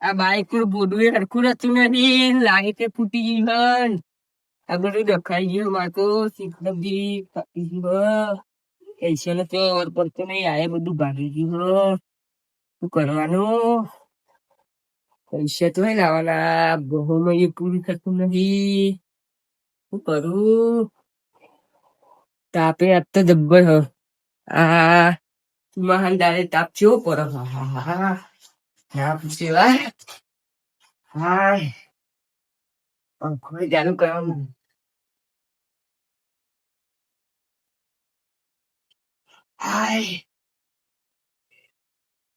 આ બાઈકનું બોડું એ હરખું રચું નથી. લાગે ફૂટી ગયું હન. આ બધું ડખાઈ ગયું મારે તો સીટ ફાટી ગયું પૈસા ને તો ઓર પડતો નહીં આ બધું ભાગી ગયું. શું કરવાનું? પૈસા તો લાવવાના. બહુમાં એ પૂરું થતું નથી. શું કરું? તાપે આપ તો જબ્બર હ. આ મહાન દાડે તાપ કેવો પડે હા હા હા. તાપ સિવાય હાય પંખો ચાલુ કરવાનું હાય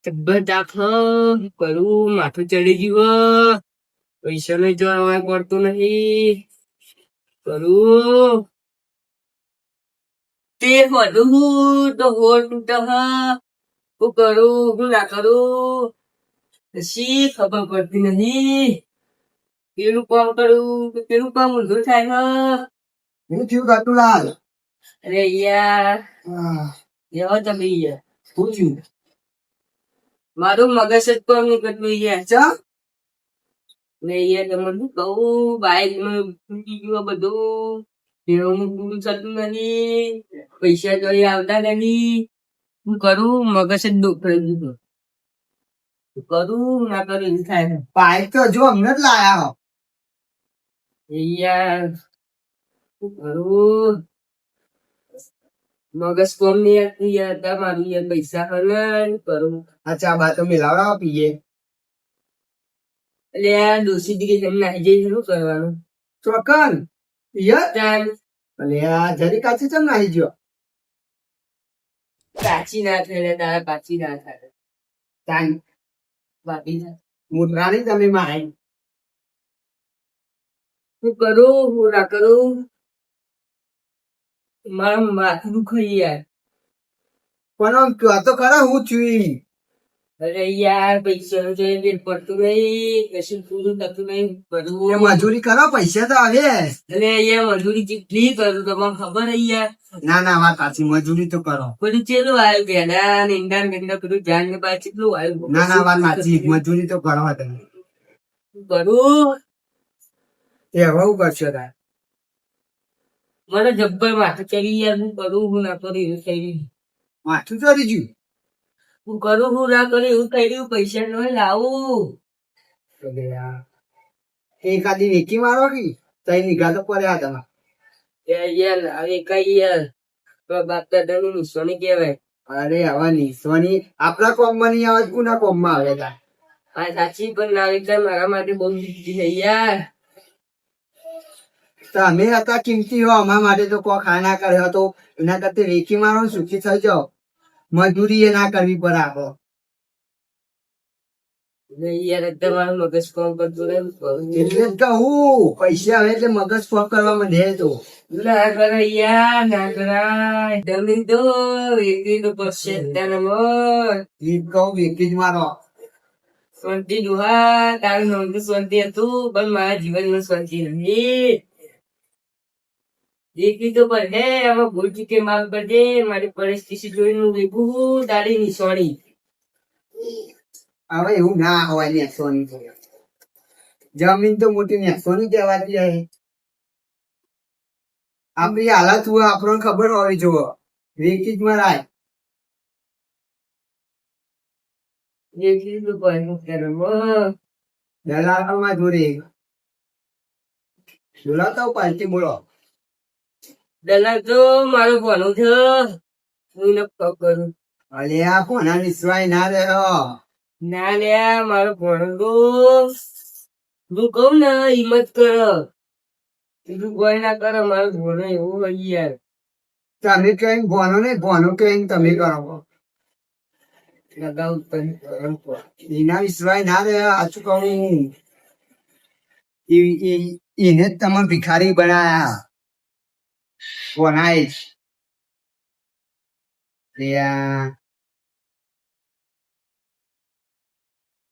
જબ્બર તાપ હ શું કરું માથું ચડી ગયું. પૈસા નહીં જોવા પડતું નહીં કરું તે વધુ તો હોર તૂટ હું કરું હું ના કરું શી ખબર પડતી નહીં. પેલું કામ કરું કે પેલું કામ ઊંધું થાય હ. હું થયું કાતુલાલ અરે યાર. હા, તમે યાર શું થયું? મારું મગજ જ કામ કરતું યાર ચા? ને યાર તમને શું કહું? તૂટી ગયું બધું. એવું પૂરું થતું નથી. પૈસા જોઈ આવતા નથી. શું કરું? મગજ જ દુઃખ થઈ ગયું કરું? ના કરું એવું થાય પાઇપ તો જો અમને જ લાયા હો. યાર શું કરું? મગજ કોમની હતી યાર. તમારું યાર પૈસા હલે કરું? અચ્છા બા તો મિલાવડા પીએ. એટલે આ દોષી દીકરી તમને આવી જઈ શું કરવાનું? ચોકન યાર અલે આ જરી કાચી ચમ નાહી ગયો? કાચી ના થાય ને તારા કાચી ના થાય. મુદ્રાની તમે મારી હું કરું હું ના કરું મારું માથું દુખે યાર પણ આમ કહો તો ખરા હું છું અરે યાર પૈસા જોઈએ પડતું નહીં. કશું પૂરું થતું નહીં બધું મજૂરી કરો પૈસા તો આવે. અરે યાર મજૂરી જેટલી કરું તમને ખબર યાર. ના ના વાત સાચી મજૂરી તો કરો. બધું ચેલું આવ્યું ને ઈંડા ને બધું જાન ને બાદ કેટલું આવ્યું ના ના વાત સાચી મજૂરી તો કરો તમે. કરું એ હવે હું કરશો તાર. મને જબ્બર માથું ચડી યાર હું કરું હું ના કરી માથું ચડી ગયું? હું કરું હું ના કરું એવું કર્યું પૈસા નો લાવું. એકાદી વેચી મારો કી? તઈ નિઘા તો પડ્યા તમે યાર હવે કઈ યાર? બાપ દાદા નું કહેવાય. અરે આવા નિશોની આપણા કોમમાં નહીં આવે કોના કોમમાં આવે તા હા સાચી પણ નાવિકા મારા માટે બહુ જીતી છે યાર. તમે હતા કિંમતી હો અમારા માટે તો કો ખાના કર્યો તો એના કરતા રેખી મારો સુખી થઈ જાઓ. મજૂરી એ ના કરવી પડે કહું પૈસા આવે એટલે મગજ ફોક કરવા માંડે તો. મારો. શાંતિ દુહા તારું નામ તો શાંતિ હતું પણ મારા જીવનમાં શાંતિ નથી. દેખી તો હે હવે ભૂલ ચૂકે માફ કરજે મારી પરિસ્થિતિ જોઈને હું લીધું તારી નિશાની હવે એવું ના હોય નેસોની તો જમીન તો મોટી નેસોની કહેવાતી હે આપણી હાલત હોય આપણને ખબર હોવી જોવો વેકી જ મરાય દેખી તો પડે હું? કરે. દલાલમાં જોડે. બોલાવતા પાલટી બોલો દલાલ તો મારું ભણું છે હું એને પગ કરું. અલે આ કોના વિશ્વાય ના રહ્યો. ના લે મારો ભણું તો તું કહું ને હિંમત કરો. તું કોઈ ના કરો મારો ભણો એવું હોય યાર. તમે કઈ ભણો ને ભણો કઈ તમે કરો. લગાવ ઉત્પન્ન કરો એના વિશ્વાય ના રહ્યા સાચું કહું? ઈ- ઈ- એને જ તમે ભિખારી બનાયા. લે આ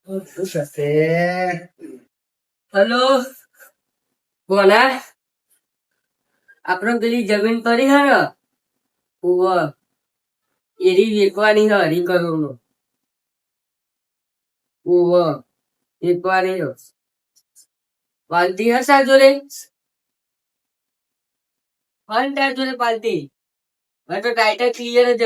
શું થશે હલો કોના આપણે પેલી જમીન પડી હે ઉવ એરી વેચવાની હે હરી કરોડ ઉવ વાર એ પાલતી હશે જોડે ફોન તાર જોડે પાલતી હવે તો ટાઈટલ ક્લિયર જ.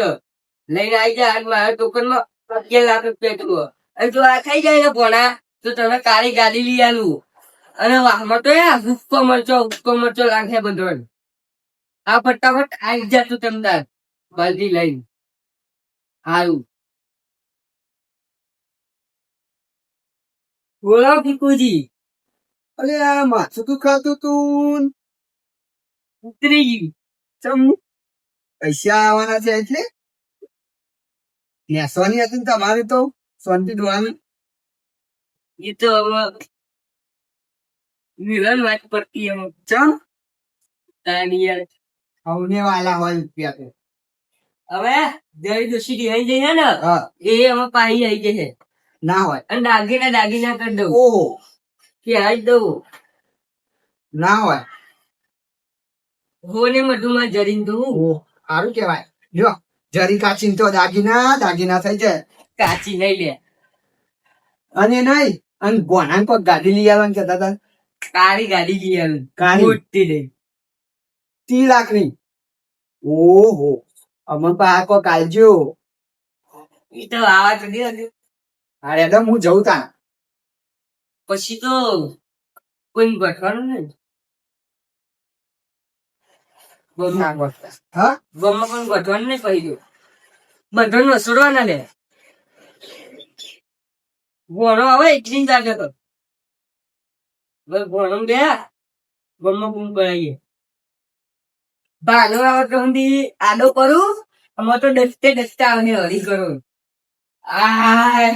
લઈને આવી જા મારા ટોકનમાં અગિયાર લાખ રૂપિયા કરું અને જો આ ખાઈ જાય ને ભોણા, તો તમે કાળી ગાડી લઈ આવું અને વાહમાં તો યાર હુક્કો મરચો હુક્કો મરચો લાગે બધો આ ફટાફટ આવી જા તું તમને બાલટી લઈને. સારું બોલો ભીખુજી. અરે આ માથું દુખાતું તું. ઉતરી ગયું. ચમ. પૈસા આવવાના છે એટલે? નેસવાની હતી ને તમારે તો? શાંતિ દોવાની એ તો હવે મિલન વાત પડતી એમ. ચમ. તાની યાર વાલા હોય રૂપિયા તો. હવે જય દોશી થી આવી જઈએ ને? એ હવે પાહી આવી જશે. ના હોય. અને દાગીના દાગીના કરી દઉં. ઓહો. કે આવી દઉં. ના હોય. હોને મધુમાં જરીને દઉં ઓહ સારું કેવાય જો જરી કાચી તો દાગીના દાગીના થઈ જાય. કાચી નહીં લે. અને નહીં અને ગોનાન પર ગાડી લઈ આવવાનું કહેતા હતા? કાળી ગાડી લઈ આવી કાળી? મોટી લઈ લાખની ઓહો અમે પા કો કાલજો એ તો આવા તો નહીં અરે તો હું જઉં તા પછી તો કોઈ ગઠવાનું ને ગમમાં હા ગમમાં કોઈ ગઠવાનું નહીં કહી દઉં. બંધન વસૂડવાના લે ભણો હવે એટલી જ તો. બસ બે ગમમાં ગુમ કરાવીએ ભાનો આવે તો હું આડો કરું અમે તો ડસતે ડસતે આવે હરી કરું. આ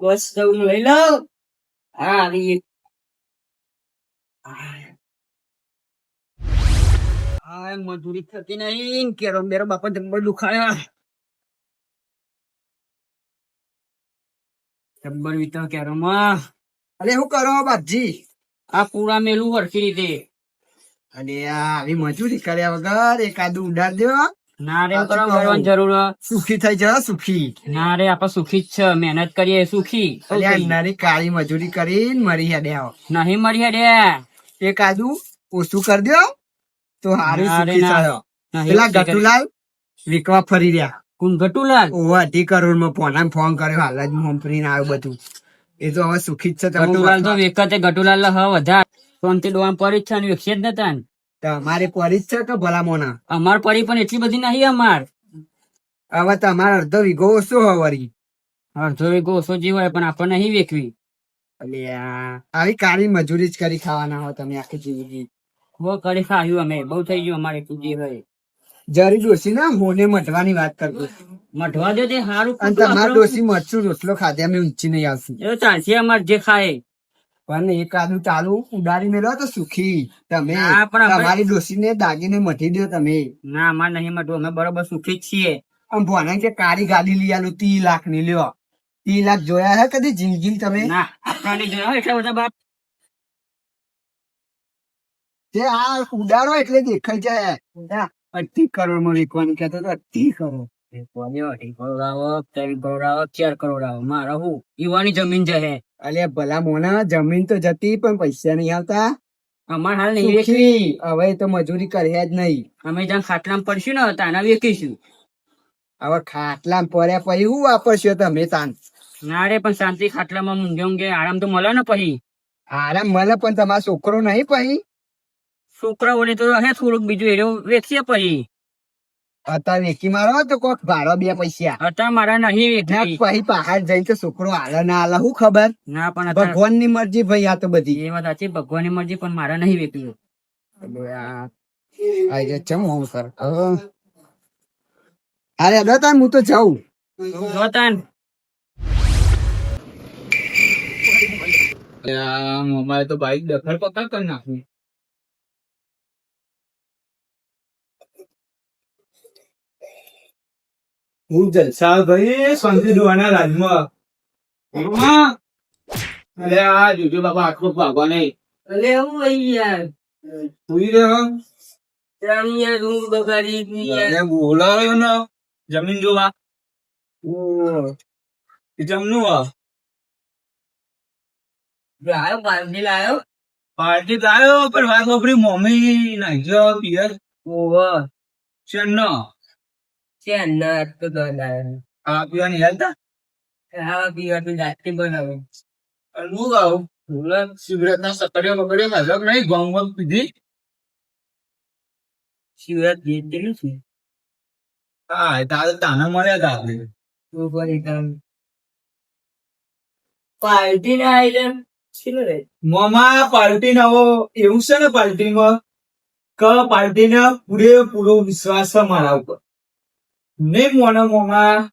બસ લઈ લઉં હા આવી હા મજૂરી થતી નહીં કેરો મેરો બાપા જબ્બર દુખાયા જબ્બર વિતા કેરો માં અરે હું કરો બાપજી? આ પૂરા મેલું હરખી રીતે. અરે આવી મજૂરી કર્યા વગર એકાદું ઉડાડ દેવા ના રે કરો? કરવાની જરૂર સુખી થઈ જા સુખી. ના રે આપણે સુખી જ છે. મહેનત કરીએ સુખી આ નાની કાળી મજૂરી કરીને મરી હેડે આવો. નહીં મળી રે એકાદું ઓછું કરી દો તો હારું સુખી થયો. પેલા ગટુલાલ વિકવા ફરી રહ્યા. કોણ ગટુલાલ? ઓ અઢી કરોડમાં પોના ફોન કર્યો હાલ જ હું ફરીને આવ્યો બધું. એ તો હવે સુખી જ છે ગટુલાલ તો વેકતે ગટુલાલ હ વધાર. સોનથી ડોવાન પડી જ છે અને વેક્ષે જ નતા તમારે પરી છે કે ભલા મોના? અમાર પડી પણ એટલી બધી નહીં અમાર. હવે તમારે અડધો વીઘો ઓછો વળી. અડધો વીઘો ઓછો જીવ હોય પણ આપણે નહીં વેકવી આવી કાળી મજૂરી જ કરી ખાવાના હો તમે આખી જિંદગી. બહુ કરી ખાયું અમે. બહુ થઈ ગયું અમારે પૂજી હોય જરી ડોસી ના મોને મટવાની વાત કરતો મઢવા દો તે સારું અને તમારા ડોસી મરચું રોટલો ખાધે અમે ઊંચી નહીં આવતી એ ચાલશે અમાર જે ખાય પણ એકાદું ચાલુ ઉડાડી મેળવો તો સુખી. તમે હા, તમારી ડોસીને દાગીને મઠી દો તમે. ના અમારે નહીં મટવું અમે બરોબર સુખી જ છીએ. આમ ભોને કે કાળી ગાડી લઈ આલું તી લાખની લ્યો. તી લાખ જોયા હે કદી જિંદગી તમે? ના આપણે જોયા એટલા બધા બાપ. તે આ ઉડાડો એટલે દેખાઈ જાય અઢી કરોડમાં વેચવાનું કહેતો તો અઢી કરોડ. અઢી કરોડ આવો ત્રણ કરોડ આવો ચાર કરોડ આવો મારે હું યુવાની જમીન હે અલ્યા ભલા મોના જમીન તો જતી પણ પૈસા નહીં આવતા. અમાર હાલ નહીં વેચવી. હવે તો મજૂરી કર્યા જ નહીં. અમે જ્યાં ખાટલામાં પડશું ને તાના વેચીશું. હવે ખાટલા પડ્યા પછી શું વાપરશો? તમે તાન ના રે પણ શાંતિ ખાટલામાં ઊંઘે આરામ તો મળે ને પછી. આરામ મળે પણ તમારો છોકરો નહીં પછી? છોકરા વડે તો હે થોડુંક બીજું એરો વેચીએ પછી. અત્યારે વેચી મારો તો કોક ભાડો બે પૈસા. અત્યારે મારા નહીં ના પછી પહાડ જઈ તો છોકરો હાલે ના હાલે શું ખબર? ના પણ ભગવાનની મરજી ભાઈ આ તો બધી. એ વાત સાચી ભગવાનની મરજી પણ મારા નહીં વેચવી આઈ જા ચમ હું સર? અરે દાદા હું તો જાઉં. જોતાન અમારે તો બાઈક દખલ પકડ કરી નાખ્યું હું જલસા ભાઈ શાંતિ ડોવાના રાજમાં અરે આ જોજો બાબા આખો ભાગવા નહીં. અરે હું ભાઈ યાર. સુઈ રહ્યો? ત્યાં યાર હું બગાડી યાર. બોલાવ્યો ને? જમીન જોવા. જમનું આ? લાયો પાર્ટી લાયો. પાર્ટી લાયો પણ વાત વાપરી મમ્મી નાખ્યો પિયર. ઓહો. ચેન્નો. છે ના તો દોડ લાયો આ પીવાની યાદ હતા ખાવા જાતે બનાવે હું કહું હું સિગરેટ ના સકડીઓ બકડીઓ નહીં ગોમ ગોમ પીધી શિવરાત જીતેલું છે હા એ તારે તાના મળ્યા હતા આપણે તો ફરી કામ પાર્ટી ના આઈટમ શું મોમાં પાર્ટી નવો એવું છે ને પાર્ટીમાં કે પાર્ટીને પૂરેપૂરો વિશ્વાસ છે મારા ઉપર નહીં મોને મોમાં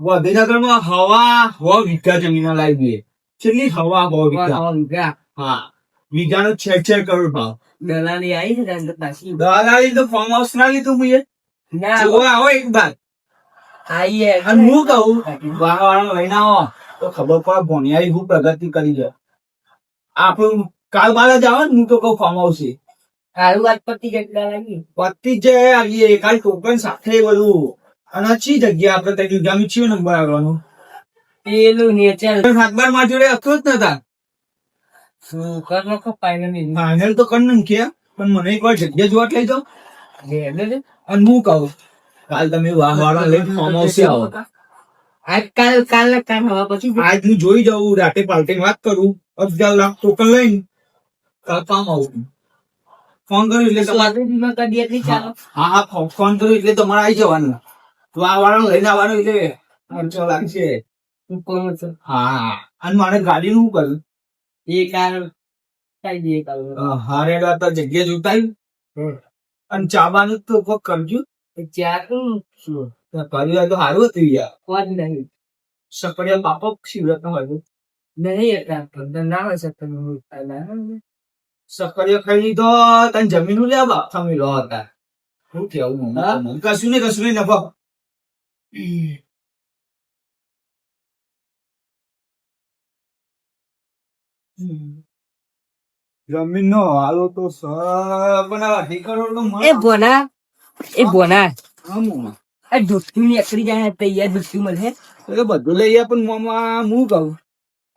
ગાંધીનગરમાં હવા હો વીઘા જમીન લાવી છેલ્લી હવા હો વીઘા? હા. વીઘાનો છેક છેક કરોડ ભાવ. દલાલી આવી છે પાછી? દલાલી તો ફોર્મ હાઉસ ના લીધું મુએ ના. આવો એક બાર આઈએ અને હું કહું વાહ વાળો લઈને આવો. તો ખબર પડે ભણિયારી હું પ્રગતિ કરી છે. આપણું કાલ બાર જ આવે ને હું તો કહું ફોર્મ હાઉસ સારું વાત પતી કેટલા લાગી. પતિ જે આવીએ કાલ ટોકન સાથે બધું. અને ચી જગ્યા આપણે ત્યાં જગ્યા ચિયો નંબર આવવાનો. પેલું નેચર સાતબારમાં જોડે હતું જ નતા કર કપાય ને. ફાઇનલ તો કર નાખ્યા પણ મને એક વાર જગ્યા જોવા લઈ જાઓ અને હું કહું કાલ તમે વાહવાળા વાળા ફોર્મ હાઉસ આવો. આજ કાલ કાલ કામ હવા પછી આજ હું જોઈ જાઉં રાતે પાર્ટી વાત કરું. અફજાલ લાખ ટોકન લઈને કાલ કામ આવું. ફોન કર્યું એટલે તમારે હા હા ફોન કર્યું એટલે તમારે આવી જવાનું. આ વાળા લઈને આવવાનું એટલે ખર્ચો લાગશે. હું કોણ છું હા અને મારે ગાડી નું કર્યું એ કાર હારેલા તો જગ્યા જોતા અને ચાબાનું તો કોક કરજો. તો કર્યું તો સારું હતું યાર. કોણ નહીં? સપડિયા બાપા શિવરત નો હોય નહીં હતા ના હોય શકતો કાલે ખાઈ લીધો તને જમીન લે બાપ તમે લો હતા શું કેવું? કશું નહીં કશું નહીં નફો જમીન નો હાલો તો નો એ બોના એ બોના આ દુખતું નીકળી જાય તૈયાર મળે. એ બધું લઈ પણ મામા હું કહું?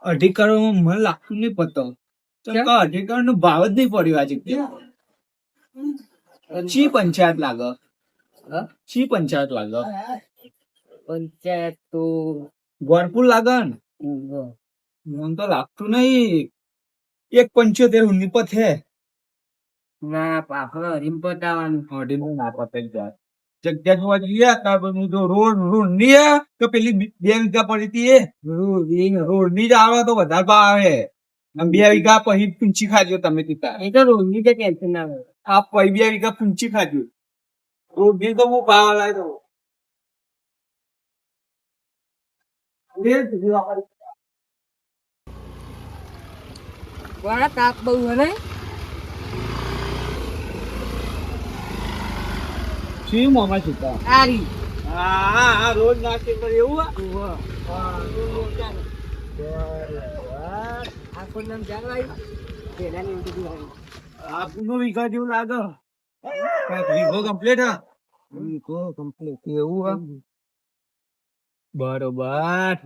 અઢી કરોડ મને લાગતું નહીં પતો નો ભાવ જ નહીં પડ્યો આજે. ચી પંચાયત લાગે? ચી પંચાયત લાગે. પંચાયત તો ગોરપુર લાગે ને? મને તો લાગતું નહીં. એક પંચોતેર ઉની પત હે. ના પાપડ હરીમ પતાવાનું. અઢી ના પતે જાય. જગ્યા જોવા જઈએ પછી જો રોડ રોડની તો પેલી બે વીઘા પડી હતી એ. રોડની જ આવે તો વધારે ભાવ આવે. બે વીઘા પછી પૂંચી ખાજો તમે તીતા એ તો રોજની તો ટેન્શન ના હોય આ પછી બે વીઘા પૂંચી ખાજો રોડની તો હું ભાવ લાવી દઉં વાળા તાપ બહુ હે ને શી મોમાં છુટા સારી હા હા રોજ નાસ્તે પર એવું આખો નામ જાણવા આવ્યું પેલા એવું બધું આવ્યું આપનો વીઘા જેવું લાગે. વીઘો કમ્પ્લીટ હા? વીઘો કમ્પ્લીટ એવું હા? બરોબર.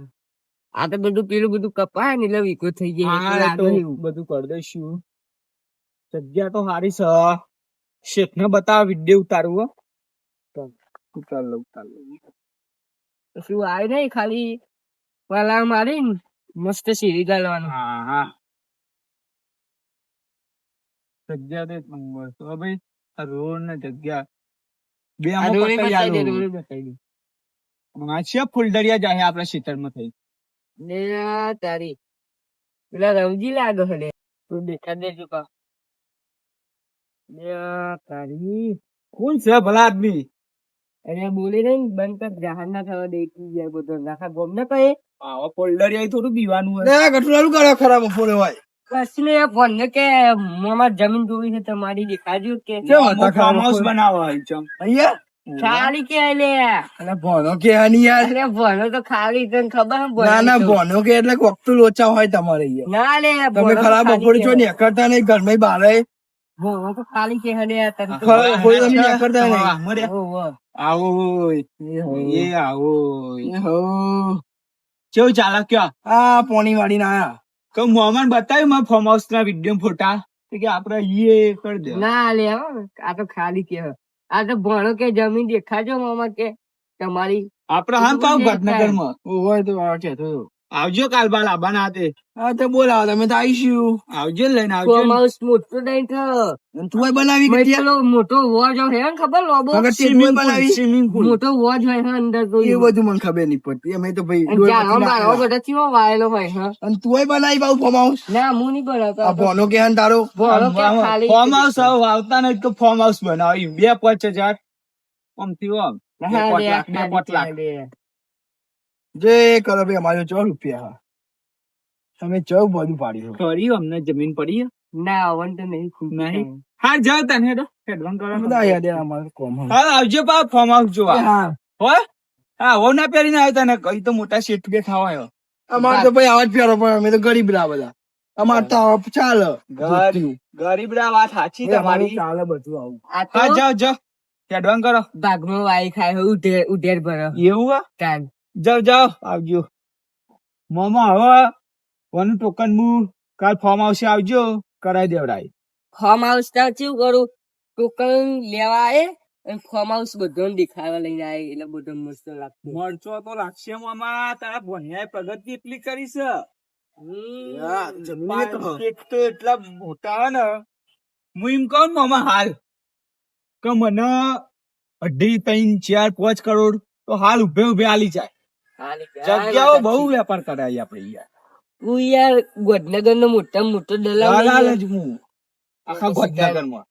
આ તો બધું પેલું બધું કપાય ને એટલે વીકો થઈ જાય. બધું કરી દઈશું. જગ્યા તો સારી છે શેખ ને બતાવ વીડિયો ઉતારવું ઉતાર લઉં ઉતાર લઉં શું આવી નહીં ખાલી? પલાળ મારી મસ્ત સીરી ગાલવાનું હા હા. જગ્યા તો એક નંબર તો ભાઈ આ રોડ ને જગ્યા. બે આમાં ફૂલદરિયા જાય આપણા માં થઈ ને તારી. પેલા રવજી લાગે હલે તું દેખા દે ચુકા તારી. કોણ છે ભલા આદમી? અરે બોલી નહીં બંધ કર જહાન ના થવા દેખી જાય બધો નાખા ગોમ ના કહે. આવા એ થોડું બીવાનું હોય. ના ગઠુલાલું કરો ખરાબ ફોડે હોય. કશું નહીં ફોન ને કે મામા જમીન જોવી છે તમારી દેખાજો કે કે હતા ફાર્મ હાઉસ બનાવવા હોય છે? અહીંયા? ખાલી કે લે. અને ભણો કે આની યાર? અરે ભણો તો ખાલી તને ખબર ના ના. કે એટલે વખત લોચા હોય તમારે ના લે તમે ખરાબ ખાલી છો. ને નીકળતા નહીં ઘરમાં બારે. ભણો તો ખાલી કે હે તને બપોરે નહીં. આવો. એ આવો. એ હો. કેવું ચાલે કયો? આ પોણી વાળીને આયા. કે મોહમ્મદ બતાવ્યું મારા ફોર્મ હાઉસ ના વીડિયો ફોટા. કે આપડે ઈએ કરી દે. ના લે આ તો ખાલી કે આ તો ભણો કે જમીન દેખાજો મામા કે તમારી આપડે હા તો ભટનગરમાં હોય તો આ કહેતો હતો. આવજો કાલ બાલ આબાના હાથે. હા તો બોલાવો તમે તો આવીશું. આવજો ને લઈને આવજો માઉસ મોટો નહીં તું બનાવી પેલો મોટો વોજ હે ખબર? લોબો? Swimming બનાવી સ્વિમિંગ pool. મોટો વોજ હોય હે અંદર તો એ બધું મને ખબર નહીં પડતી. અમે તો ભાઈ બાળવા નાખેલા. બધા ચેવા વાયેલો હોય હે. અને તુંય બનાવી બાઉ ફોર્મ હાઉસ ના હું નહીં બનાવતો આ ભોનો કે હન તારો ભણો કે ખાલી ફાર્મ હાઉસ આવ વાવતા નથી તો ફોર્મ હાઉસ બનાવ્યું બે પાંચ હજાર. આમથી આમ. બે પાંચ લાખ, બે પાંચ લાખ. જે કરો ભાઈ અમારે ચો રૂપિયા તમે ચો બધું પાડ્યું કરી અમને જમીન પડી ના અવન તો નહીં ખૂટતું. નહીં? હા જાવ તને હેડો. હેડવાન કરો. બધા યાદ અમારે કોમ હા. આવજો પા ફોર્મ જોવા. હા. હો? હા હો ના પહેરીને આવ્યો તને? કઈ તો મોટા શેઠ બે ખાવાયો અમારે તો ભાઈ આવા જ પ્યારો પણ અમે તો ગરીબ રા બધા. અમાર તો આવા ચાલે. ગરીબ રા વાત સાચી તમારી. ચાલે બધું આવું. આ હા જાવ જાવ હેડવાન કરો. ભાગમાં વાઈ ખાય ઉઢેર ઉઢેર ભરો. એવું હે? જાઓ જાઓ આવજો. મોમાં હવે વન ટોકન હું કાલ ફોર્મ હાઉસે આવજો કરાઈ દેવડાય ફોર્મ હાઉસ તો કેવું કરું? ટોકન લેવા આવે અને ફાર્મ હાઉસ બધો દેખાવા લઈને આવે એટલે બધો મસ્ત લાગતું મરચો તો લાગશે મામા તારા ભણ્યાએ પ્રગતિ એટલી કરી છે. તો એટલા મોટા ને હું એમ કહું મામા હાલ કે મને અઢી ત્રણ ચાર પાંચ કરોડ તો હાલ ઉભે ઉભે આલી જાય. જગ્યાઓ બહુ વેપાર કરાય આપડે યાર. હું યાર નો મોટા મોટો દલાલ જ હું. આખા પછી ગોધનગરમાં.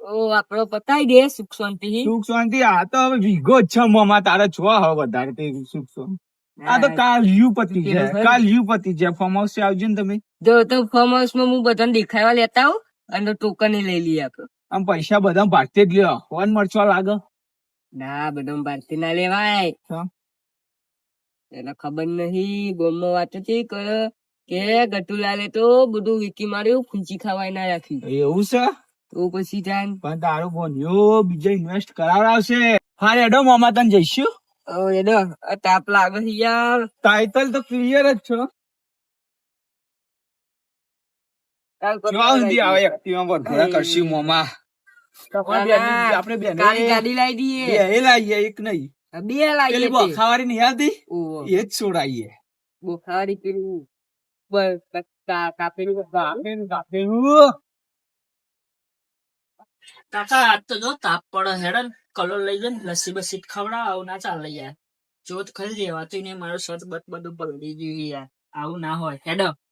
ઓ આપડો પતાઈ દે સુખ શાંતિ. સુખ શાંતિ આ તો હવે વીઘો જ છે મામા તારે છો હવે વધારે તે સુખ શાંતિ. આ તો કાલ યુ પતિ જાય કાલ યુ પતિ જાય ફાર્મ હાઉસ આવજો ને તમે. જો તો ફાર્મ હાઉસમાં હું બધાને દેખાવા લેતા આવું અને ટોકન લઈ લઈએ આપડે આમ પૈસા બધા ભાગતે જ લ્યો. ફોન મરચો લાગે. ના બધું ભારતી ના લેવાય. એને ખબર નહીં ગોમમાં વાતો છે કરે કે ગટુલાલે તો બધું વીકી માર્યું ખૂંચી ખાવાય ના રાખી. એવું છે? તો પછી જાન. પણ તારું બોન્યો બીજા ઇન્વેસ્ટ કરાવડાવશે. હા એડો મામા તને જઈશું. એડો તાપ લાગે છે યાર. ટાઇટલ તો ક્લિયર જ છો. કાલ કરવા આવે એક્ટિવા પર કરશું મામા. આપણે બેને- આપણે બેને- કાળી ગાડી લાવી દઈએ બે લાવીએ એક નહીં. બે લાવીએ પેલી બખાવારી નહીં એ જ છોડાઈએ. બુખારી પેલું. બ- કા- કા- કાપેલું કાપેલું કાપેલું. કાકા આજ તો જો તાપ પડે હેડન. કલર લઈ જઈને લસ્સી બસ્સી ખવડાવ આવું ના ચાલે યાર. જોત ખરી દેવાતું ને મારો શર્ટ બત બધું પલળી ગયું યાર. આવું ના હોય. હેડો.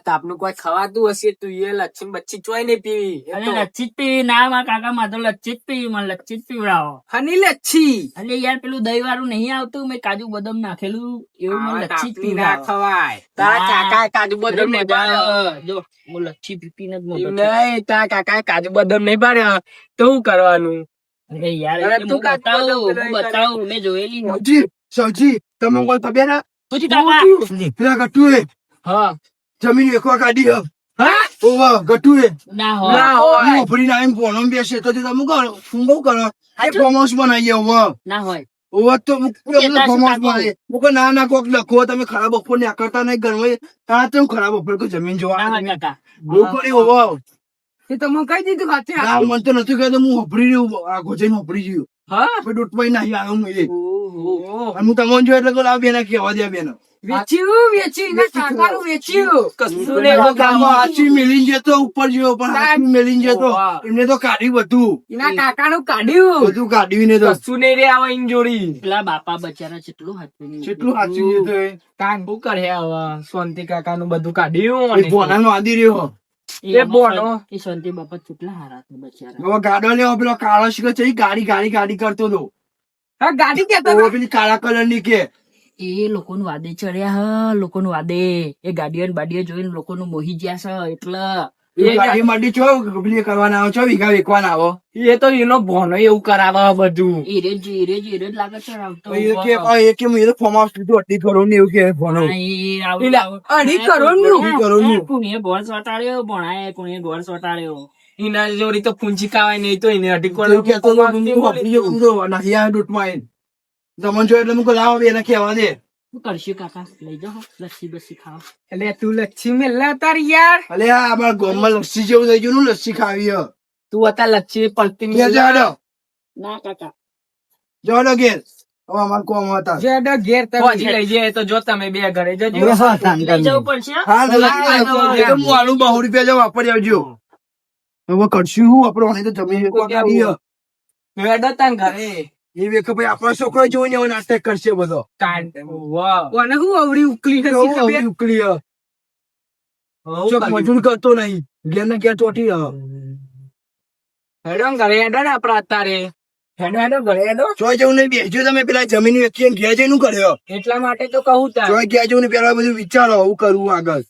તાપનું કોઈ ખવાતું હશે તું એ લચ્છી બચ્છી ચોય પીવી એ અને લચ્છી પીવી ના માં કાકા માં તો લચ્છી જ પીવી મને લચ્છી જ પીવડાવો હની લચ્છી એટલે યાર પેલું દહીં વાળું નહીં આવતું મેં કાજુ બદામ નાખેલું એવું મને લચ્છી જ તાપની ના ખવાય તારા કાકા કાજુ અરે બદામ નહીં. જો હું લચ્છી પી પીને જ મોટો નહીં તારા કાકા કાજુ બદામ નહીં પાડ્યો તો શું કરવાનું અરે યાર તું બતાવું બતાવું મેં જોયેલી નથી. સૌજી તમે કોઈ ખબર ના? પછી કાકા પેલા ગટુએ હા. જમીન એકવા કાઢી હે હા? ઓવા ગટુએ ના હોય. ના હોય. હું ના એમ ફોનમાં બેસે તો તે તમે કરો શું બહુ કરો? એ હાઉસ બનાવીએ ઓવા. ના હોય. ઓવા તો હું બનાવીએ. હું ના ના કોક લખો તમે ખરાબ બપોર ને કરતા નહીં ઘરમાં. તારા તો ખરાબ બપોર કોઈ જમીન જોવા કાકા. ઓવા. તમે કહી દીધું ખાતે ના મને તો નથી કહેતો હું હોભરી રહ્યું આ ગોજઈને હોભરી ગયું હા? આપણે દોટભાઈ નાહી આવ્યો હું એ. અને હું તમને જોયું એટલે લાવ બેના કહેવા દે બેનો. વેચ્યું વેચ્યું ને કાકાનું વેચ્યું. કશું એનો કાકા હાચી મેલીને જતો ઉપર જેવો પણ હાચી મેલીને જતો. એમને તો કાઢી બધું. એના કાકાનું કાઢ્યું. બધું કાઢ્યું ને તો. કશું નહીં રે આવા ઈન જોડી પેલા બાપા બચારા કેટલું હાથવી કેટલું હાચી જતો એ. કાન બુ કરે હવે શાંતિ કાકાનું બધું કાઢ્યું અને ભોનાનો આદી રહ્યો. એ બોનો. એ શાંતિ બાપા કેટલા હારા બચારા. હવે ગાડો લેવો પેલો કાળો શીખો છે ગાડી ગાડી ગાડી કરતો હતો. હા ગાડી કેતો હવે પેલી કાળા કલરની કે. એ લોકોનું વાદે ચડ્યા હ લોકોનું વાદે. એ ગાડીઓ ને બાડીઓ જોઈને લોકોનું મોહી ગયા છે એટલે. એ ગાડી માટે છો પેલી કરવાના આવો છો વીઘા વેકવાના આવો? એ તો એનો ભોનો એવું કરાવે બધું. એરે જ એરે જ એરે જ લાગે છે આવતો એ કે એ કે ફોર્મ અઢી કરોડ ને એવું કે આવું. અઢી અઢી કરોડનું. હા, કુણીએ ગોળ સોટાડ્યો એના જોડી તો પૂંચી કાવાય નહીં તો એને અઢી એવું કરોડ કહેતો હતો, હું વાપરી ગયો, હું તો નાહી આવ્યો દૂધમાં આઈને. તમને જો એટલે મુકો લાવો એને કહેવા દે શું કરશું કાકા લઈ જાઓ લસ્સી બસ્સી ખાવા એટલે તું લચ્છી મેલા તાર યાર અલે આ અમારા ગામમાં લસ્સી જેવું થઈ ગયું લસ્સી ખાવી હે. તું હતા ઘેર જાડો ના કાકા જાડો હવે અમારે કોમ હતા જેડો ઘેર તમે લઈ જાય તો જો તમે બે ઘરે જજો હા, જવું હા તો હા, લસ્સી હું આલુ બહુ રૂપિયા જો વાપરી આવજો હવે કરશું હું? આપણે વાણી તો જમી વેચવા કાઢી હે. મેડો તાન ઘરે. એ વેખ ભાઈ આપણો છોકરો જોઈને હવે નાટક કરશે બધો. કાન વાહ. કોને હું અવડી ઉકલી ઉકળી હે. ચોક મજૂર કરતો નહીં. ઘેર ને ઘેર ચોટી હે. હેડો ઘરે હેડો ને આપડા અત્યારે. હેડો હેડો ઘરે હેડો. ચોય જવું નહીં બેસજો તમે પેલા જમીન વેચીને ઘેર જઈને કર્યો એટલા માટે તો કહું તા ચોય ઘેર જવું ને પેલા બધું વિચારો હું કરવું આગળ.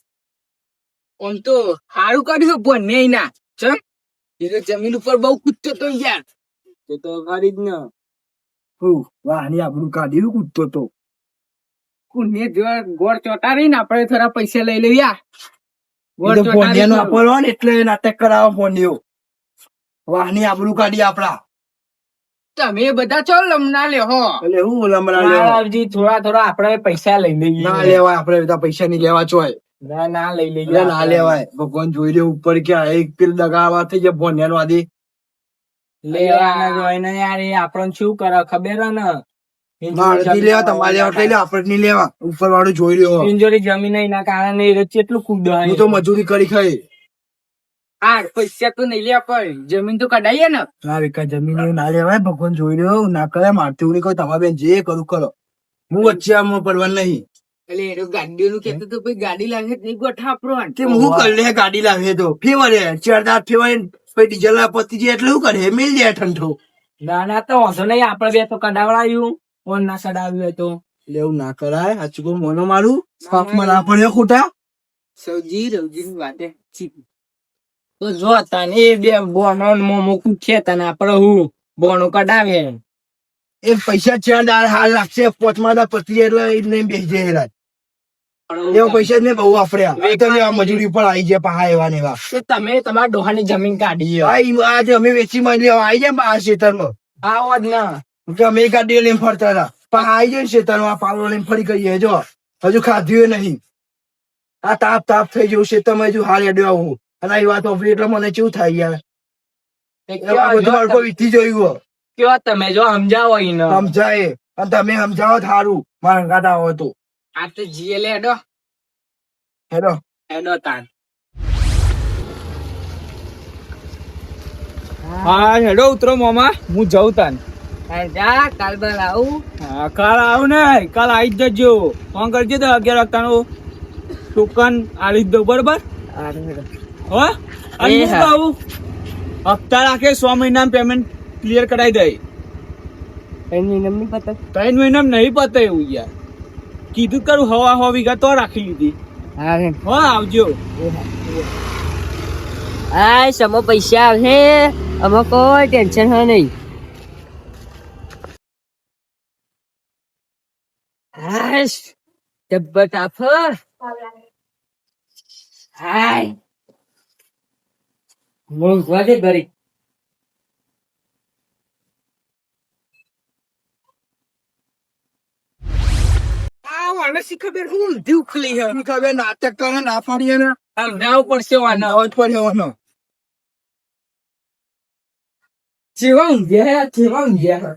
આમ તો સારું કર્યું પણ નહીં ના ચમ? એ તો જમીન ઉપર બહુ કૂદતો તો યાર. તે તો ખરી જ ન. હું વાહની આપણું કાઢી કૂદતો તો. કુને જો ગોળ ચોટારી ને આપણે થોડા પૈસા લઈ લેવ્યા એ તો ફોનિયાનો ને. એટલે નાટક કરાવો ફોનિયો. વાહની આબરૂ કાઢી આપડા તમે બધા છો લમના લે હો. એટલે હું લમડા લેવા થોડા થોડા આપણે પૈસા લઈ લઈએ. ના લેવાય આપડે બધા પૈસા નહીં લેવા ચોય ના ના લઈ લઈએ ના લેવાય. ભગવાન જોઈ રહ્યો ઉપર કે આ એક પેલ દગાવા થઈ જાય ફોનિયાનો આદી. લેવાના જોઈને યાર એ આપણને શું કરે ખબર ને? લેવા તમારે આપણે નહીં લેવા. ઉપર વાળું જોઈ રહ્યો પિંજોરી જમીન એના કારણે કેટલું કૂદાય હું તો મજૂરી કરી ખાઈ. આ પૈસા તો નહીં લેવા પણ જમીન તો કઢાઈએ ને. ના વિકા જમીન એવું ના લેવાય ભગવાન જોઈ રહ્યો ના કરે મારતી નહીં તમારે બેન જે કરું કરો. હું વચ્ચે આમ પડવા નહીં. એટલે એનો ગાડી નું કેતો તો ભાઈ ગાડી લાગે નહીં ગોઠાપરો તે હું કરી લે ગાડી લાવે તો. ફેવરે ચાર દાંત ફેવરે પછી ડીઝલ ના પતી જાય એટલે શું કરે મિલ જાય ઠંડો ના ના તો વાંધો નહીં આપણે બે તો કઢાવડાયું ફોન ના સડાવ્યું હોય તો. એટલે એવું ના કરાય સાચું કહું મોનો મારું. પાકમાં ના પડ્યો ખોટા. સૌજી રવજી ની વાતે તો જો તને એ બે બોનો ને મોમો કૂટશે તને આપણે હું બોનો કઢાવે એ પૈસા ચાર દાર હાલ લાગશે પોચમાં દાર પતી જાય એટલે એ લઈને બેસી જાય એવા પૈસા જ ને બહુ વાપર્યા તમે આ મજૂરી ઉપર આવી જાય પહા એવા ને એવા. તમે તમારા ડોહાની જમીન કાઢી આજે અમે વેચી માં લેવા આવી જાય આ ખેતરમાં આવો જ ના. કે અમે ગાડી લઈને ફરતા હતા. પણ આવી જાય ખેતરમાં પાવડો લઈને ફરી કરીએ જો. હજુ ખાધ્યું નહીં. આ તાપ તાપ થઈ ગયું ખેતરમાં હજુ હાલ અડ્યો આવું અને એ વાત વાપરી એટલે મને કેવું થાય યાર. બધું અડકો વીતી જોયું કયો તમે જો સમજાવો સમજાય. અને તમે સમજાવો સારું. મારા કાઢા હોય તો. આ તો જીએ લે હેડો. હેડો. હેડો તાન હા. હેડો ઉતરો મામા. હું જઉં તાન જા કાલ બાર આવું. હા કાલ આવું ને કાલ આવી જ જજો. ફોન કરજો તો અગિયાર વાગતાનું ટોકન આલી દઉં બરોબર? હો અને આવું? હપ્તા રાખે સો મહિના પેમેન્ટ ક્લિયર કરાવી દે. એની નમની પતંગ ત્રણ મહિના નહીં પતે એવું યાર. કીધું કરું હવા હવા વીઘા તો રાખી લીધી. હા હો આવજો. આ સમો પૈસા આવશે. અમે કોઈ ટેન્શન હે નહીં. હાશ ડબ્બા ટાફર હાય. મોંઘવા દે ઘરે આ વાને શી? ખબર હું દુઃખ લઈ હે. તને ખબર નાટક કરે, ના પાડીએ ને. સમજાવવું પડશે વાને નવો જ પડ્યો વાનો જીવન ઊંઘ્યા જીવન ઊંઘ્યા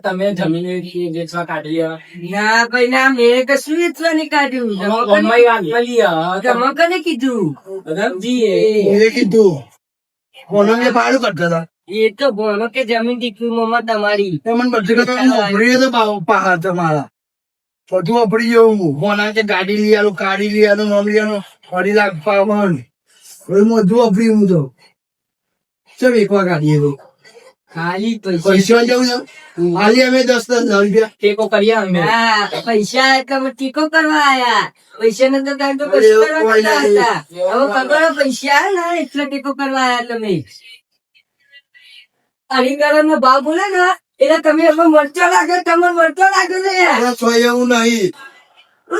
તમે જમીન વેચવા કાઢી ના ભાઈ ના મેં કશું વેચવા નહીં કાઢ્યું તમે કને કીધું કીધું કોનો પાડું કરતા હતા એ તો ભણો કે જમીન દીકરી મમ્મા તમારી. મને બધું તો તમારા. બધું ઉભરી જવું મોના કે ગાડી લઈ આલું કાઢી લઈ આલું નામ લઈ આલું અઢી લાખ પાવન હવે બધું ઉભરી હું તો. ચમ એકવાર ગાડી એવું ખાલી પૈસા. જવું છે? હાલી અમે દસ દસ હજાર રૂપિયા. ટેકો કરીએ અમે. પૈસા એટલે ટીકો કરવા આયા. પૈસા ને તો તાર તો પૈસા કરવા. હતા. હવે પૈસા ના એટલે ટેકો કરવા આયા તમે અલીગઢ નો ભાવ બોલે ને એટલે તમે એમાં મરચો લાગે તમે મરચો લાગે ને છો એવું નહીં.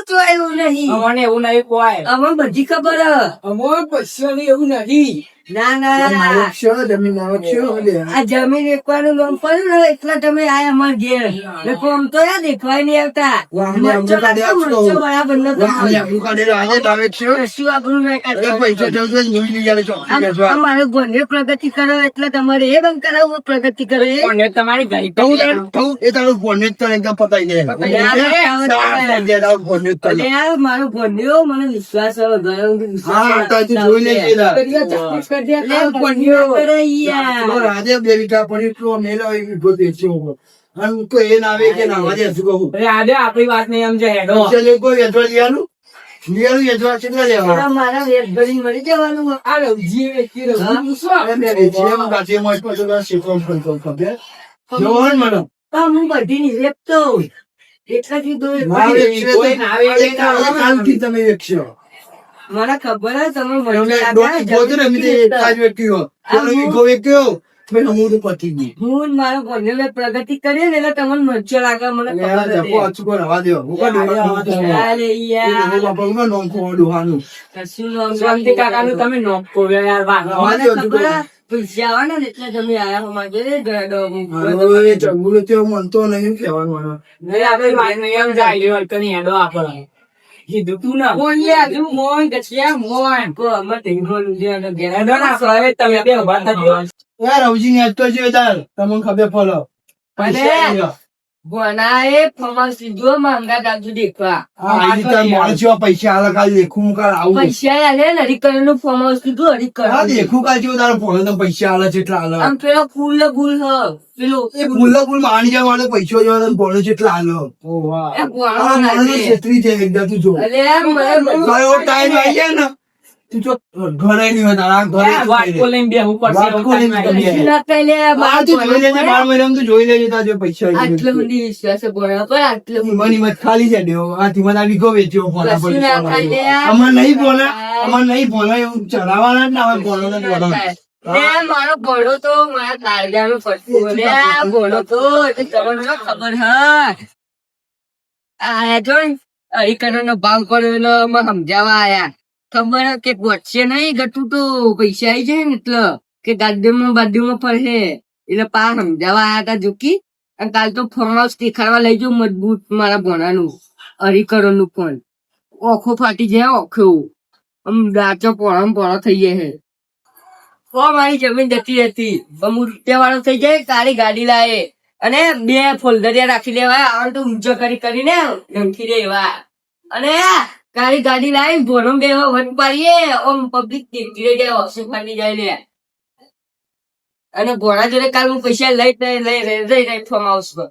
તો એવું નહીં? અમને એવું નહીં કોઈ. અમે બધી ખબર હ. અમારે પૈસા એવું નથી ના ના મારો છો જમીન મારો છો લે આ જમીન એકવાનું લોન પડ્યું ને એટલે તમે આયા અમાર ઘેર. તો યાર દેખવાય નહીં આવતા. ગોંડે પ્રગતિ કરો એટલે તમારે એ બંધ કરાવવું પ્રગતિ કરો એ. તમારી ગઈ એ તારું ફોન તને એકદમ મારો ગોંડ્યો મને વિશ્વાસ જોઈ લેજે તાર. એટલે ગોંડ્યો કરે યાર. તો રાધે બે વીઘા પડી તો મેલો એ વીઘો અને કોઈ એ ના કે ના આવે શું કહું? આજે આપણી વાત નહીં સમજે હેડો. ચાલે કોઈ વેચવા લીયાનું લીયાનું વેચવા કેટલા લેવા? મારા વેત ભરી મરી જવાનું આ રવજી વેચી રવજી અરે મેં વેચી એમ ગાંઠીમાં જ પછી તો શીખવા પડતો ખબર જોવો મને. હું બધી ની વેચતો એટલા કીધું કોઈ ના વેચે એક કામ- કાલથી તમે વેચશો. મને ખબર હે તમે મેં હું મારો ગોંડ્યો પ્રગતિ કરી ને એટલે તમને મરચો લાગે મને. કશું નામ શાંતિ તમે નોક યાર મને પૈસા ને એટલે તમે આયા હો માગે ગળાડો મારો એ મનતો નહીં કહેવાનું મને. નહીં આપણે નહીં એમ જાય હેડો આપણે કીધું તું ના લે હજુ મોન ગછિયા મોન. કો અમે ટીંગોલ ઉડ્યા ને ઘેરા. હેડો ના સોય તમે બે ઊભા થજો. ને આજ તો તાર. તમને ખબર પડો. ભલે. ભણાએ ફમાસ લીધો માંગા દાદુ દેખવા તાર પૈસા આલે કાલ દેખું કાલ આવું. પૈસા આલે ને હરિકરણનું ફોર્મ લીધું હરિકરણ દેખું કાલ જેવું તારો ફોન પૈસા આલે છે એટલા. આમ પેલો ફૂલ ગુલ હ પેલો એ ફૂલો ગુલ માણી જવા માટે પૈસો જેવા ફોન છે એટલા છેતરી જાય એકદમ તું જો. અરે મને કયો ટાઈમ આવી જાય ને તું જો ઘરે નહીં હોય તારા ઘરે વાટકો લઈને બેહવું પડશે વાટકો લઈને એવું તમે. થાય. ના કઈ લે આ તું જોઈ લેજે બાર મહિનામાં તું જોઈ લેજે તારા પૈસા આટલો. બધી વિશ્વાસ પર આટલો ઈમાન ખાલી છે દેવો આ ધીમા તારી ગો વેચ્યો ફોન કશું ના થાય લે. અમાર નહીં બોલા અમાર નહીં બોલે એવું ચલાવવાના જ ના હોય બોલો ને બોલો મારો ભણો તો મારા પડતું તો તમને ખબર હા આ જો ને, હરિકરણ નો ભાવ અમે સમજાવવા આયા ખબર કે વચ્ચે નહીં? ગટું તો પૈસા આવી જાય ને એટલે. કે ગાડીમાં બાજુમાં ફરશે એટલે પા સમજાવવા આયા તા જોકી. અને કાલ તો ફોન હાઉસ દેખાડવા લઈ જવું મજબૂત મારા ભણાનું હરિકરણનું પણ. ઓખો ફાટી જાય ઓખો. આમ દાચો પોળો પોળો થઈ જાય કો મારી જમીન જતી હતી હું વાળો થઈ જાય તારી ગાડી લાવે અને બે ફોલ્ડરિયા રાખી લેવા આવે તો ઊંચો કરી કરીને ઢંકી દે એવા અને તારી ગાડી લાવી ભોનો બે વન પાડીએ, ઓમ પબ્લિક ધીરે રહી જાય ફાડી ફાટી જાય લે અને ભોળા જોડે કાલ હું પૈસા લઈ લઈ રહી લઈ ફોર્મ હાઉસ પર.